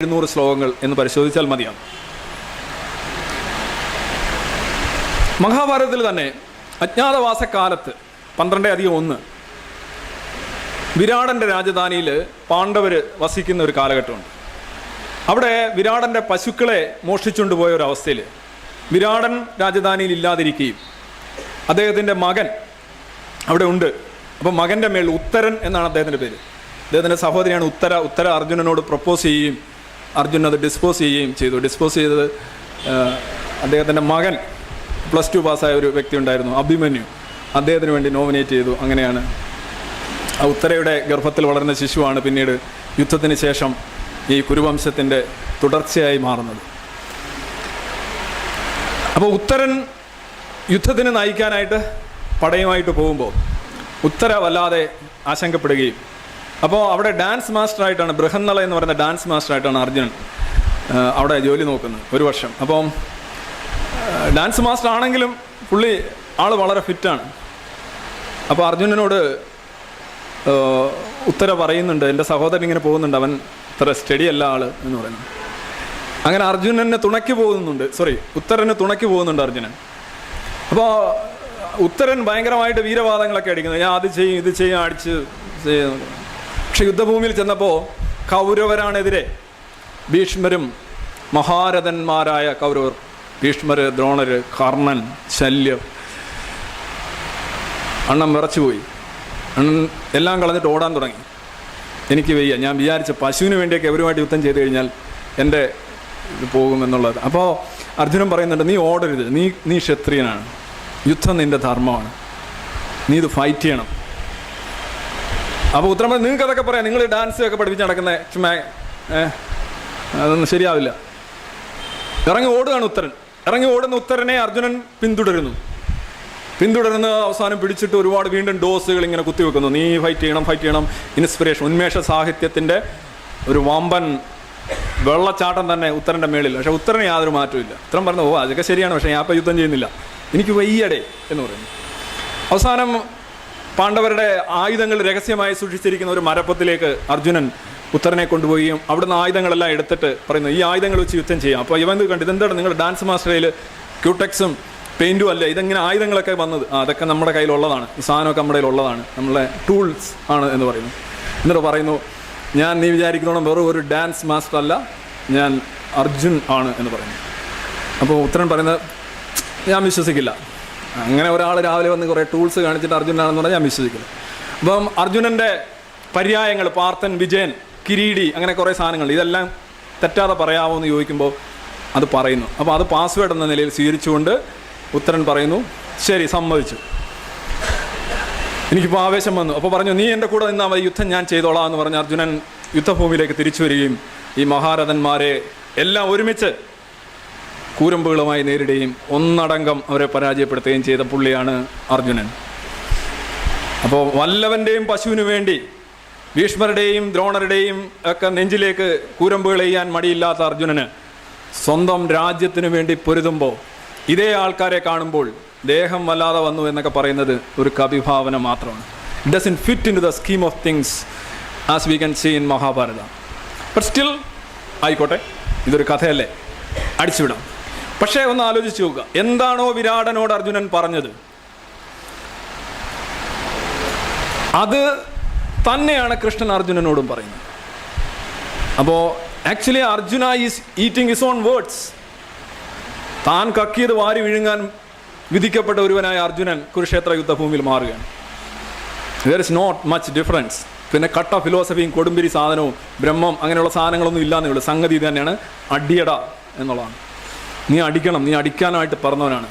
എഴുന്നൂറ് ശ്ലോകങ്ങൾ എന്ന് പരിശോധിച്ചാൽ മതിയാകും മഹാഭാരതത്തിൽ തന്നെ അജ്ഞാതവാസക്കാലത്ത് പന്ത്രണ്ട് അധികം ഒന്ന് വിരാടന്റെ രാജധാനിയിൽ പാണ്ഡവർ വസിക്കുന്ന ഒരു കാലഘട്ടമുണ്ട്. അവിടെ വിരാടന്റെ പശുക്കളെ മോഷ്ടിച്ചുകൊണ്ട് പോയ ഒരു അവസ്ഥയിൽ വിരാടൻ രാജധാനിയിൽ ഇല്ലാതിരിക്കുകയും അദ്ദേഹത്തിന്റെ മകൻ അവിടെ ഉണ്ട്. അപ്പം മകന്റെ മേൽ ഉത്തരൻ എന്നാണ് അദ്ദേഹത്തിന്റെ പേര്. അദ്ദേഹത്തിന്റെ സഹോദരിയാണ് ഉത്തര. ഉത്തര അർജുനനോട് പ്രപ്പോസ് ചെയ്യുകയും അർജുൻ അത് ഡിസ്പോസ് ചെയ്യുകയും ചെയ്തു. ഡിസ്പോസ് ചെയ്തത് അദ്ദേഹത്തിന്റെ മകൻ പ്ലസ് ടു പാസ്സായ ഒരു വ്യക്തി ഉണ്ടായിരുന്നു അഭിമന്യു. അദ്ദേഹത്തിന് വേണ്ടി നോമിനേറ്റ് ചെയ്തു. അങ്ങനെയാണ്. ഉത്തരയുടെ ഗർഭത്തിൽ വളർന്ന ശിശുവാണ് പിന്നീട് യുദ്ധത്തിന് ശേഷം ഈ കുരുവംശത്തിന്റെ തുടർച്ചയായി മാറുന്നത്. അപ്പോൾ ഉത്തരൻ യുദ്ധത്തിന് നയിക്കാനായിട്ട് പടയുമായിട്ട് പോകുമ്പോൾ ഉത്തര വല്ലാതെ ആശങ്കപ്പെടുകയും അപ്പോൾ അവിടെ ഡാൻസ് മാസ്റ്റർ ആയിട്ടാണ് ബൃഹന്നള എന്ന് പറയുന്ന ഡാൻസ് മാസ്റ്റർ ആയിട്ടാണ് അർജുനൻ അവിടെ ജോലി നോക്കുന്നത് ഒരു വർഷം. അപ്പം ഡാൻസ് മാസ്റ്റർ ആണെങ്കിലും പുള്ളി ആൾ വളരെ ഫിറ്റാണ്. അപ്പോൾ അർജുനനോട് ഉത്തര പറയുന്നുണ്ട് എന്റെ സഹോദരൻ ഇങ്ങനെ പോകുന്നുണ്ട് അവൻ ഇത്ര സ്റ്റഡി അല്ല ആൾ എന്ന് പറയുന്നു. അങ്ങനെ അർജുനനെ തുണയ്ക്ക് പോകുന്നുണ്ട് സോറി ഉത്തരന് തുണയ്ക്ക് പോകുന്നുണ്ട് അർജുനൻ. അപ്പോൾ ഉത്തരൻ ഭയങ്കരമായിട്ട് വീരവാദങ്ങളൊക്കെ അടിക്കുന്നത് ഞാൻ അത് ചെയ്യും ഇത് ചെയ്യും അടിച്ച് ചെയ്യും പക്ഷെ യുദ്ധഭൂമിയിൽ ചെന്നപ്പോൾ കൗരവരാണെതിരെ ഭീഷ്മരും മഹാരഥന്മാരായ കൗരവർ ഭീഷ്മര് ദ്രോണര് കർണൻ ശല്യം അണ്ണൻ വിറച്ചുപോയി. അണ്ണൻ എല്ലാം കളഞ്ഞിട്ട് ഓടാൻ തുടങ്ങി. എനിക്ക് വയ്യ. ഞാൻ വിചാരിച്ച പശുവിന് വേണ്ടിയൊക്കെ എവരുമായിട്ട് യുദ്ധം ചെയ്ത് കഴിഞ്ഞാൽ എന്റെ ഇത് പോകുമെന്നുള്ളത്. അപ്പോൾ അർജുനൻ പറയുന്നുണ്ട് നീ ഓടരുത്. നീ നീ ക്ഷത്രിയനാണ്. യുദ്ധം നിന്റെ ധർമ്മമാണ്. നീ ഇത് ഫൈറ്റ് ചെയ്യണം. അപ്പോൾ ഉത്തരം നിങ്ങൾക്ക് അതൊക്കെ പറയാം. നിങ്ങൾ ഡാൻസ് ഒക്കെ പഠിപ്പിച്ച് നടക്കുന്ന ചുമ്മാ അതൊന്നും ശരിയാവില്ല. ഇറങ്ങി ഓടുകയാണ് ഉത്തരൻ. ഇറങ്ങി ഓടുന്ന ഉത്തരനെ അർജുനൻ പിന്തുടരുന്നു. പിന്തുടരുന്ന അവസാനം പിടിച്ചിട്ട് ഒരുപാട് വീണ്ടും ഡോസുകൾ ഇങ്ങനെ കുത്തിവെക്കുന്നു നീ ഫൈറ്റ് ചെയ്യണം ഫൈറ്റ് ചെയ്യണം. ഇൻസ്പിറേഷൻ ഉന്മേഷ സാഹിത്യത്തിന്റെ ഒരു വമ്പൻ വെള്ളച്ചാട്ടം തന്നെ ഉത്തരന്റെ മേളിൽ. പക്ഷേ ഉത്തരന് യാതൊരു മാറ്റവും ഉത്തരം പറഞ്ഞു ഓ അതൊക്കെ ശരിയാണ് പക്ഷേ ഞാൻ ഇപ്പം യുദ്ധം ചെയ്യുന്നില്ല. എനിക്ക് വയ്യടേ എന്ന് പറയുന്നു. അവസാനം പാണ്ഡവരുടെ ആയുധങ്ങൾ രഹസ്യമായി സൂക്ഷിച്ചിരിക്കുന്ന ഒരു മരപ്പത്തിലേക്ക് അർജുനൻ പുത്രനെ കൊണ്ടുപോവുകയും അവിടുന്ന് ആയുധങ്ങളെല്ലാം എടുത്തിട്ട് പറയുന്നു ഈ ആയുധങ്ങൾ വെച്ച് യുദ്ധം ചെയ്യാം. അപ്പോൾ ഇവൻ കണ്ടു ഇതെന്താണ് നിങ്ങൾ ഡാൻസ് മാസ്റ്ററിൽ ക്യൂടെക്സും പെയിന്റും അല്ല? ഇതെങ്ങനെ ആയുധങ്ങളൊക്കെ വന്നത്? അതൊക്കെ നമ്മുടെ കയ്യിലുള്ളതാണ്. സാധനമൊക്കെ നമ്മുടെ കയ്യിലുള്ളതാണ്. നമ്മളെ ടൂൾസ് ആണ് എന്ന് പറയുന്നു. എന്നിട്ട് പറയുന്നു ഞാൻ നീ വിചാരിക്കുന്നോളം വെറും ഒരു ഡാൻസ് മാസ്റ്റർ അല്ല ഞാൻ അർജുൻ ആണ് എന്ന് പറയുന്നു. അപ്പോൾ ഉത്തരൻ പറയുന്നത് ഞാൻ വിശ്വസിക്കില്ല. അങ്ങനെ ഒരാൾ രാവിലെ വന്ന് കുറേ ടൂൾസ് കാണിച്ചിട്ട് അർജുനാണെന്ന് പറഞ്ഞാൽ ഞാൻ വിശ്വസിക്കുന്നു. അപ്പം അർജുനന്റെ പര്യായങ്ങൾ പാർത്ഥൻ വിജയൻ കിരീടി അങ്ങനെ കുറേ സാധനങ്ങൾ ഇതെല്ലാം തെറ്റാതെ പറയാമോ എന്ന് ചോദിക്കുമ്പോൾ അത് പറയുന്നു. അപ്പോൾ അത് പാസ്വേഡ് എന്ന നിലയിൽ സ്വീകരിച്ചുകൊണ്ട് ഉത്തരൻ പറയുന്നു ശരി സമ്മതിച്ചു. എനിക്കിപ്പോൾ ആവേശം വന്നു. അപ്പോൾ പറഞ്ഞു നീ എന്റെ കൂടെ നിന്നാൽ മതി യുദ്ധം ഞാൻ ചെയ്തോളാം എന്ന് പറഞ്ഞ് അർജുനൻ യുദ്ധഭൂമിയിലേക്ക് തിരിച്ചു വരികയും ഈ മഹാരഥന്മാരെ എല്ലാം ഒരുമിച്ച് കൂരമ്പുകളുമായി നേരിടുകയും ഒന്നടങ്കം അവരെ പരാജയപ്പെടുത്തുകയും ചെയ്ത പുള്ളിയാണ് അർജുനൻ. അപ്പോൾ വല്ലവന്റെയും പശുവിനു വേണ്ടി ഭീഷ്മരുടെയും ദ്രോണരുടെയും ഒക്കെ നെഞ്ചിലേക്ക് കൂരമ്പുകൾ ചെയ്യാൻ മടിയില്ലാത്ത അർജുനന് സ്വന്തം രാജ്യത്തിനു വേണ്ടി പൊരുതുമ്പോൾ ഇതേ ആൾക്കാരെ കാണുമ്പോൾ ദേഹം വല്ലാതെ വന്നു എന്നൊക്കെ പറയുന്നത് ഒരു കവിഭാവന മാത്രമാണ്. It doesn't fit in to the scheme of things as we can see in Mahabharata but still ആയിക്കോട്ടെ ഇതൊരു കഥയല്ലേ? അടിച്ചുവിടാം. പക്ഷേ ഒന്ന് ആലോചിച്ച് നോക്കുക. എന്താണോ വിരാടനോട് അർജുനൻ പറഞ്ഞത്? അത് തന്നെയാണ് കൃഷ്ണൻ അർജുനനോടും പറയുന്നത്. അപ്പോൾ actually Arjuna is eating is own words താൻ കക്കിയത് വാരി വിഴുങ്ങാൻ വിധിക്കപ്പെട്ട ഒരുവനായ അർജുനൻ കുരുക്ഷേത്ര യുദ്ധഭൂമിയിൽ മാറുകയാണ്. There is not much difference പിന്നെ കട്ട ഫിലോസഫിയും കൊടുമ്പിരി സാധനവും ബ്രഹ്മം അങ്ങനെയുള്ള സാധനങ്ങളൊന്നും ഇല്ലാന്നേ ഉള്ളൂ. സംഗതി തന്നെയാണ്. അടിയട എന്നുള്ളതാണ്. നീ അടിക്കണം നീ അടിക്കാനായിട്ട് പറഞ്ഞവനാണ്.